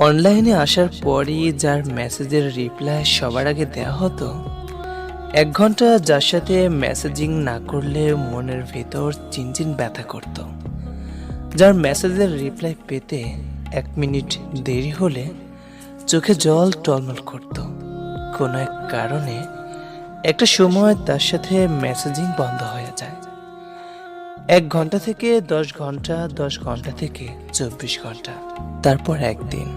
অনলাইনে আসার পরই যার মেসেজের রিপ্লাই সবার আগে দেওয়া হতো, এক ঘণ্টা যার সাথে মেসেজিং না করলে মনের ভেতর চিনচিন ব্যথা করত। যার মেসেজের রিপ্লাই পেতে এক মিনিট দেরি হলে চোখে জল টলমল করত। কোনো এক কারণে একটা সময় তার সাথে মেসেজিং বন্ধ হয়ে যায়। এক ঘণ্টা থেকে দশ ঘণ্টা দশ ঘণ্টা থেকে চব্বিশ ঘণ্টা। তারপর একদিন,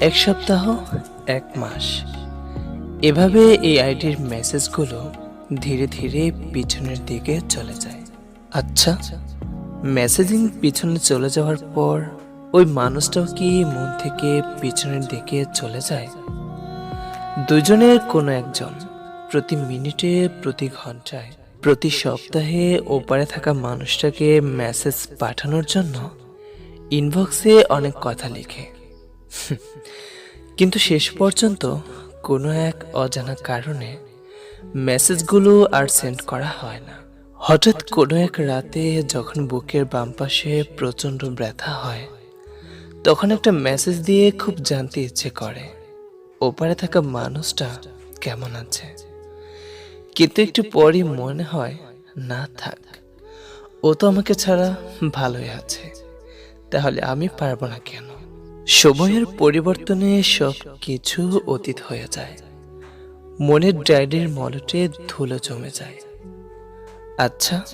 এক সপ্তাহ, এক মাস। এভাবে এই আইডির মেসেজগুলো ধীরে ধীরে পিছনের দিকে চলে যায়। আচ্ছা মেসেজিং পিছনে চলে যাওয়ার পর ওই মানুষটাও কি মন থেকে পিছনের দিকে চলে যায়? দুজনের কোনো একজন প্রতি মিনিটে, প্রতি ঘন্টায় প্রতি সপ্তাহে ওপারে থাকা মানুষটাকে মেসেজ পাঠানোর জন্য ইনবক্সে অনেক কথা লিখে। কিন্তু শেষ পর্যন্ত কোনো এক অজানা কারণে মেসেজগুলো আর সেন্ড করা হয় না। হঠাৎ কোনো এক রাতে যখন বুকের বাম পাশে প্রচণ্ড ব্যথা হয়, তখন একটা মেসেজ দিয়ে খুব জানতে ইচ্ছে করে, ওপারে থাকা মানুষটা কেমন আছে? কিন্তু একটু পরই মনে হয়, না থাক, ও তো আমাকে ছাড়া ভালোই আছে, তাহলে আমি পারব না কেন? সময়ের পরিবর্তনে সব কিছু অতীত হয়ে যায়। মনের ডায়েরির মলটে ধুলো জমে যায়। আচ্ছা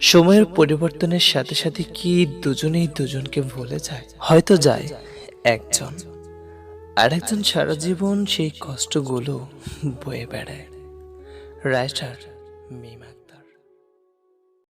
সময়ের পরিবর্তনের সাথে সাথে কি দুজনেই দুজনকে ভুলে যায়? হয়তো যায় একজন। আরেকজন সারা জীবন সেই কষ্টগুলো বয়ে বেড়ায়। রাইটার মিমা